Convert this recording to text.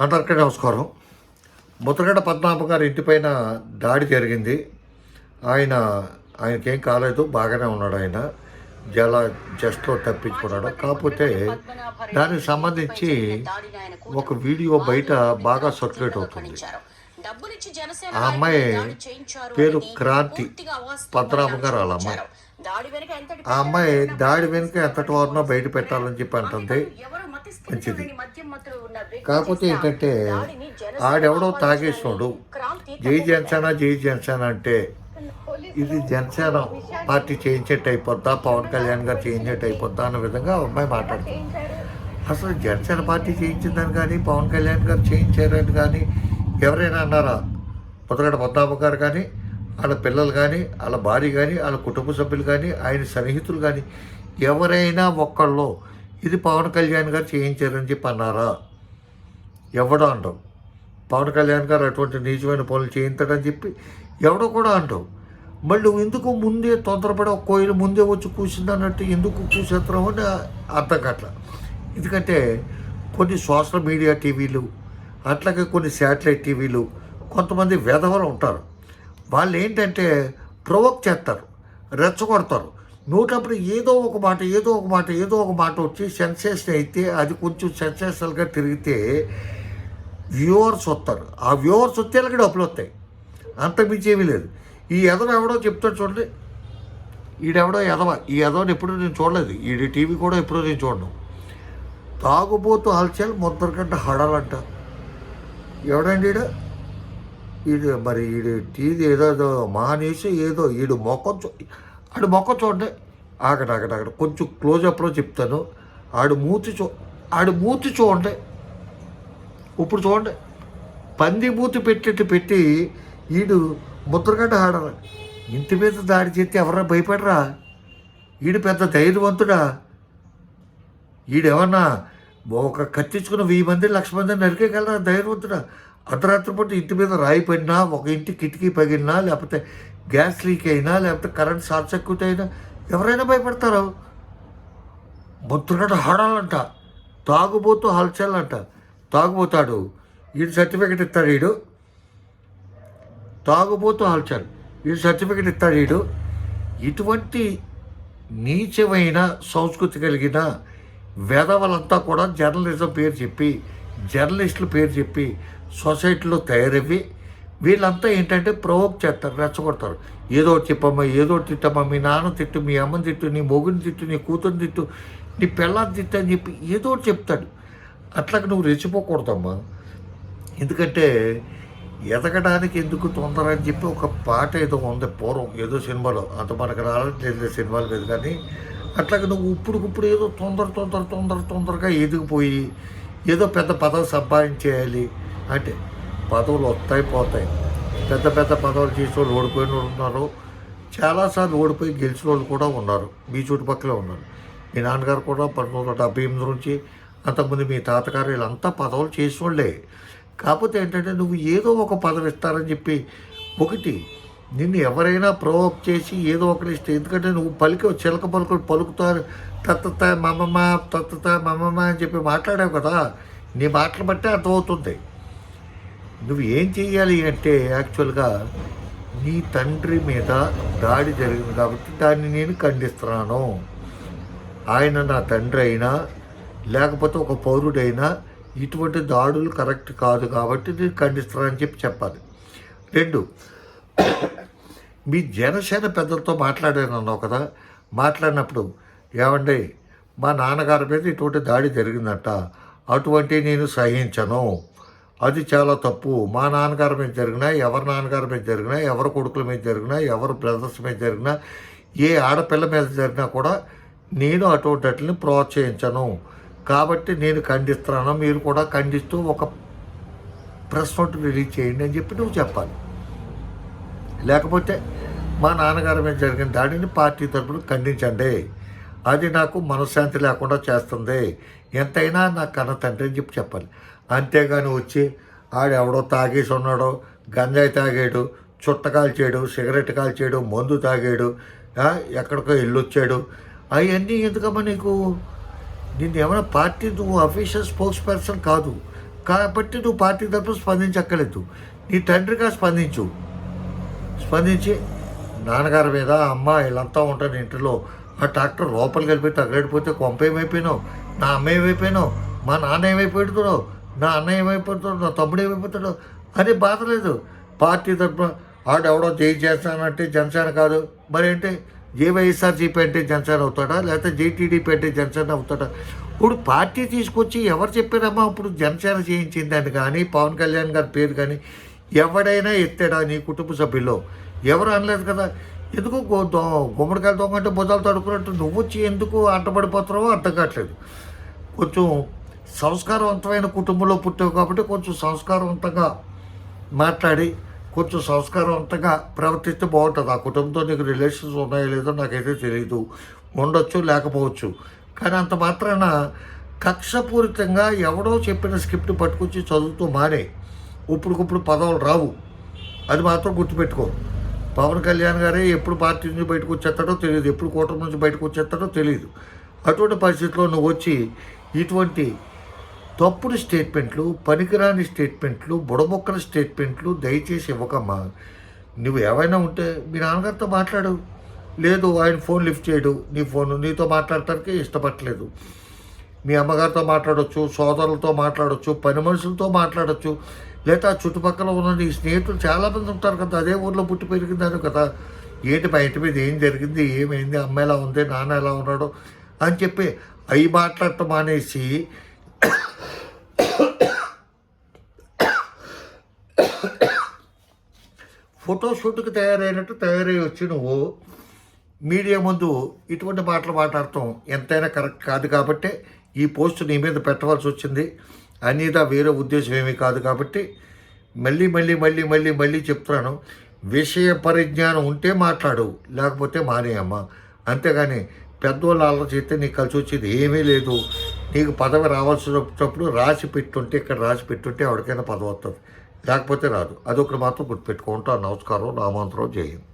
అందరికీ నమస్కారం. ముద్రగడ పద్మనాభ గారి ఇంటిపైన దాడి జరిగింది. ఆయన ఆయనకేం కాలేదు బాగానే ఉన్నాడు ఆయన. జల జస్ట్లో తప్పించుకున్నాడు. కాకపోతే దానికి సంబంధించి ఒక వీడియో బయట బాగా సర్క్యులేట్ అవుతుంది. ఆ అమ్మాయి పేరు క్రాంతి పద్మనాభ గారు వాళ్ళ అమ్మాయి. ఆ అమ్మాయి దాడి వెనుక ఎంతటి వారినో బయట పెట్టాలని చెప్పి అంటుంది. మంచిది. కాకపోతే ఏంటంటే ఆడెవడో తాగేసినోడు జై జనసేన జై జనసేన అంటే ఇది జనసేన పార్టీ చేయించేట్టు అయిపోద్దా? పవన్ కళ్యాణ్ గారు చేయించేట్టు అయిపోద్దా అన్న విధంగా అమ్మాయి మాట్లాడుతుంది. అసలు జనసేన పార్టీ చేయించిందని కానీ పవన్ కళ్యాణ్ గారు చేయించారని కానీ ఎవరైనా అన్నారా? పొద్దుగడ పద్మాబు గారు కానీ వాళ్ళ పిల్లలు కానీ వాళ్ళ భార్య కానీ వాళ్ళ కుటుంబ సభ్యులు కానీ ఆయన సన్నిహితులు కానీ ఎవరైనా ఒక్కళ్ళు ఇది పవన్ కళ్యాణ్ గారు చేయించారని చెప్పి అన్నారా? ఎవడో అంటావు. పవన్ కళ్యాణ్ గారు అటువంటి నీచమైన పనులు చేయించడని చెప్పి ఎవడో కూడా అంటావు. మళ్ళీ ఎందుకు ముందే తొందరపడి ఒక కోయిలు ముందే వచ్చి కూర్చుందన్నట్టు ఎందుకు కూర్చేస్తున్నావు అని అర్థం కట్ల ఎందుకంటే కొన్ని సోషల్ మీడియా టీవీలు అట్లాగే కొన్ని శాటిలైట్ టీవీలు కొంతమంది వెధవలు ఉంటారు. వాళ్ళు ఏంటంటే ప్రొవోక్ చేస్తారు రెచ్చగొడతారు. నూటప్పుడు ఏదో ఒక మాట ఏదో ఒక మాట ఏదో ఒక మాట వచ్చి సెన్సేషన్ అయితే అది కొంచెం సెన్సేషనల్గా తిరిగితే వ్యూవర్స్ వస్తారు. ఆ వ్యూవర్స్ వస్తే వాళ్ళకి డబ్బులు వస్తాయి. అంత మించి ఏమీ లేదు. ఈ ఎదవ ఎవడో చెప్తాడు చూడండి. ఈడెవడో ఎదవ ఈ ఎదవని ఎప్పుడూ నేను చూడలేదు. ఈడి టీవీ కూడా ఎప్పుడూ నేను చూడను. తాగుబోతు హల్చల్ ముద్దరికంట హడాలంట. ఎవడండి ఈడ? ఈడు మరి ఈడు టీవీ ఏదో ఏదో మానేసి ఏదో ఈడు మొక్కం ఆడు మొక్క చూడండి. ఆగడు ఆగడు ఆగడు. కొంచెం క్లోజప్లో చెప్తాను. ఆడు మూతి చూ ఆడు మూతి చూడండి. ఇప్పుడు చూడండి. పంది మూతి పెట్టేట్టు పెట్టి ఈడు ముద్రగడ్డ ఆడరా ఇంటి మీద దాడి చేస్తే ఎవరైనా భయపడరా? ఈడు పెద్ద ధైర్యవంతుడా? ఈడేమన్నా ఒక కత్తించుకున్న వెయ్యి మంది లక్ష మంది నరికేయగలరా? ధైర్యవంతుడా? అర్ధరాత్రి పూట ఇంటి మీద రాయి పడినా ఒక ఇంటి కిటికీ పగిలినా లేకపోతే గ్యాస్ లీక్ అయినా లేకపోతే కరెంట్ షార్ట్ సర్క్యూట్ అయినా ఎవరైనా భయపడతారు. ముద్రగడ్డ హడాలంట తాగుబోతూ హల్చాలంట తాగుబోతాడు. ఈడు సర్టిఫికెట్ ఇస్తాడు ఈడు. తాగుబోతూ హల్చల్. ఈడు సర్టిఫికెట్ ఇస్తాడు ఈడు. ఇటువంటి నీచమైన సంస్కృతి కలిగిన వేదవలంతా కూడా జర్నలిజం పేరు చెప్పి జర్నలిస్టుల పేరు చెప్పి సొసైటీలో తయారవి వీళ్ళంతా ఏంటంటే ప్రవోక్ చేస్తారు రెచ్చగొడతారు. ఏదో ఒకటి చెప్పమ్మా ఏదో ఒకటి తిట్టమ్మా మీ నాన్న తిట్టు మీ అమ్మని తిట్టు నీ మొగుని తిట్టు నీ కూతురు తిట్టు నీ పిల్లని తిట్టు అని చెప్పి ఏదో ఒకటి చెప్తాడు. అట్లాగ నువ్వు రెచ్చిపోకూడదమ్మా. ఎందుకంటే ఎదగడానికి ఎందుకు తొందర అని చెప్పి ఒక పాట ఏదో ఉంది పూర్వం ఏదో సినిమాలో. అంత మనకు రాలేదు సినిమాల మీద కానీ అట్లాగే నువ్వు ఇప్పుడు ఇప్పుడు ఏదో తొందర తొందర తొందర తొందరగా ఎదిగిపోయి ఏదో పెద్ద పదవి సంపాదించేయాలి. అంటే పదవులు వస్తాయి పోతాయి. పెద్ద పెద్ద పదవులు చేసిన వాళ్ళు ఓడిపోయిన వాళ్ళు ఉన్నారు. చాలాసార్లు ఓడిపోయి గెలిచిన వాళ్ళు కూడా ఉన్నారు. మీ చుట్టుపక్కలే ఉన్నారు. మీ నాన్నగారు కూడా పంతొమ్మిది వందల డెబ్బై ఎనిమిది నుంచి అంతకుముందు మీ తాతగారు వీళ్ళంతా పదవులు చేసిన వాళ్ళే కాకపోతే ఏంటంటే నువ్వు ఏదో ఒక పదవి ఇస్తారని చెప్పి ఒకటి నిన్ను ఎవరైనా ప్రొవోక్ చేసి ఏదో ఒకటి ఇస్తే ఎందుకంటే నువ్వు పలికి చిలక పలుకులు పలుకుతారు తత్తత మమ్మమ్మ తత్తత మమ్మమ్మ అని చెప్పి మాట్లాడావు కదా నీ మాటలు బట్టే అర్థమవుతుంది. నువ్వు ఏం చేయాలి అంటే యాక్చువల్గా నీ తండ్రి మీద దాడి జరిగింది కాబట్టి దాన్ని నేను ఖండిస్తున్నాను. ఆయన నా తండ్రి అయినా లేకపోతే ఒక పౌరుడైనా ఇటువంటి దాడులు కరెక్ట్ కాదు కాబట్టి నేను ఖండిస్తున్నానని చెప్పి చెప్పాలి. రెండు మీ జనసేన పెద్దలతో మాట్లాడాను కదా మాట్లాడినప్పుడు ఏమండి మా నాన్నగారి మీద ఇటువంటి దాడి జరిగిందంట అటువంటి నేను సహించను. అది చాలా తప్పు. మా నాన్నగారి మీద జరిగినా ఎవరి నాన్నగారి మీద జరిగినా ఎవరి కొడుకుల మీద జరిగినా ఎవరి బ్రదర్స్ మీద జరిగినా ఏ ఆడపిల్ల మీద జరిగినా కూడా నేను అటువంటి వాటిని ప్రోత్సహించను. కాబట్టి నేను ఖండిస్తున్నాను. మీరు కూడా ఖండిస్తూ ఒక ప్రెస్ నోట్ రిలీజ్ చేయండి అని చెప్పి నువ్వు చెప్పాలి. లేకపోతే మా నాన్నగారి మీద జరిగిన దాడిని పార్టీ తరపున ఖండించండి. అది నాకు మనశ్శాంతి లేకుండా చేస్తుంది. ఎంతైనా నా కన్న తండ్రి అని చెప్పి చెప్పాలి. అంతేగాని వచ్చి ఆడెవడో తాగేసి ఉన్నాడో గంజాయి తాగాడు చుట్ట కాల్చాడు సిగరెట్ కాల్చాడు మందు తాగాడు ఎక్కడికో వెళ్ళొచ్చాడు అవన్నీ ఎందుకమ్మా నీకు? నేను ఏమైనా పార్టీ నువ్వు అఫీషియల్ స్పోక్స్ పర్సన్ కాదు. కాబట్టి నువ్వు పార్టీ తరఫున స్పందించక్కర్లేదు. నీ తండ్రిగా స్పందించు. స్పందించి నాన్నగారి మీద అమ్మ వీళ్ళంతా ఉంటారు ఇంటిలో. ఆ ట్రాక్టర్ లోపలికి వెళ్ళిపోయి తగలడిపోతే కొంప ఏమైపోయినావు నా అమ్మ ఏమైపోయినావు మా నాన్న ఏమైపోతున్నావు నా అన్న ఏమైపోతాడు నా తమ్ముడు ఏమైపోతాడు అని బాధ లేదు. పార్టీ తరఫున ఆడెవడో జై చేస్తానంటే జనసేన కాదు. మరేంటి? జే వైఎస్ఆర్సీపీ అంటే జనసేన అవుతాడా? లేకపోతే జేటీడీపీ అంటే జనసేన అవుతాడా? ఇప్పుడు పార్టీ తీసుకొచ్చి ఎవరు చెప్పారమ్మా? ఇప్పుడు జనసేన చేయించిందని కానీ పవన్ కళ్యాణ్ గారి పేరు కానీ ఎవడైనా ఎత్తాడా నీ కుటుంబ సభ్యుల్లో? ఎవరు అనలేదు కదా? ఎందుకు దో- గుమ్మడికాయలు దొంగంటే బుజాలు బుధాలు తడుకున్నట్టు నువ్వు వచ్చి ఎందుకు అంటబడిపోతున్నావో అర్థం కావట్లేదు. కొంచెం సంస్కారవంతమైన కుటుంబంలో పుట్టావు కాబట్టి కొంచెం సంస్కారవంతంగా మాట్లాడి కొంచెం సంస్కారవంతంగా ప్రవర్తిస్తే బాగుంటుంది. ఆ కుటుంబంతో నీకు రిలేషన్స్ ఉన్నాయో లేదో నాకైతే తెలియదు ఉండొచ్చు లేకపోవచ్చు. కానీ అంత మాత్రాన కక్షపూరితంగా ఎవడో చెప్పిన స్క్రిప్ట్ పట్టుకొచ్చి చదువుతూ మానే. ఇప్పుడుకిప్పుడు పదవులు రావు. అది మాత్రం గుర్తుపెట్టుకో. పవన్ కళ్యాణ్ గారే ఎప్పుడు పార్టీ నుంచి బయటకు వచ్చేస్తాడో తెలియదు. ఎప్పుడు కూటమి నుంచి బయటకు వచ్చేస్తాడో తెలియదు. అటువంటి పరిస్థితిలో నువ్వు వచ్చి ఇటువంటి తప్పుడు స్టేట్మెంట్లు పనికిరాని స్టేట్మెంట్లు బుడబొక్కల స్టేట్మెంట్లు దయచేసి ఇవ్వకమ్మా. నువ్వు ఏమైనా ఉంటే మీ నాన్నగారితో మాట్లాడు. లేదు ఆయన ఫోన్ లిఫ్ట్ చేయడు. నీ ఫోన్ నీతో మాట్లాడటానికి ఇష్టపడలేదు మీ అమ్మగారితో మాట్లాడొచ్చు సోదరులతో మాట్లాడొచ్చు పని మనుషులతో మాట్లాడొచ్చు. లేదా చుట్టుపక్కల ఉన్న నీ స్నేహితులు చాలామంది ఉంటారు కదా అదే ఊర్లో పుట్టి పెరిగిందాను కదా. ఏంటి బయట మీద ఏం జరిగింది ఏమైంది అమ్మ ఎలా ఉంది నాన్న ఎలా ఉన్నాడు అని చెప్పి అవి మాట్లాడటం మానేసి ఫోటో షూట్కి తయారైనట్టు తయారై వచ్చి నువ్వు మీడియా ముందు ఇటువంటి మాటలు మాట్లాడటం ఎంతైనా కరెక్ట్ కాదు కాబట్టి ఈ పోస్ట్ నీ మీద పెట్టవలసి వచ్చింది. అన్నిదా వేరే ఉద్దేశం ఏమీ కాదు కాబట్టి మళ్ళీ మళ్ళీ మళ్ళీ మళ్ళీ మళ్ళీ చెప్తున్నాను. విషయ పరిజ్ఞానం ఉంటే మాట్లాడు లేకపోతే మానేయమ్మా. అంతేగాని పెద్దవాళ్ళు ఆలోచిస్తే నీకు కలిసి వచ్చేది ఏమీ లేదు. నీకు పదవి రావాల్సినప్పుడు రాసి పెట్టుంటే ఇక్కడ రాసి పెట్టుంటే ఎవరికైనా పదవి వస్తుంది లేకపోతే రాదు. అదొకటి మాత్రం గుర్తుపెట్టుకుంటా నమస్కారం. రామాంతరావు జై హింద్.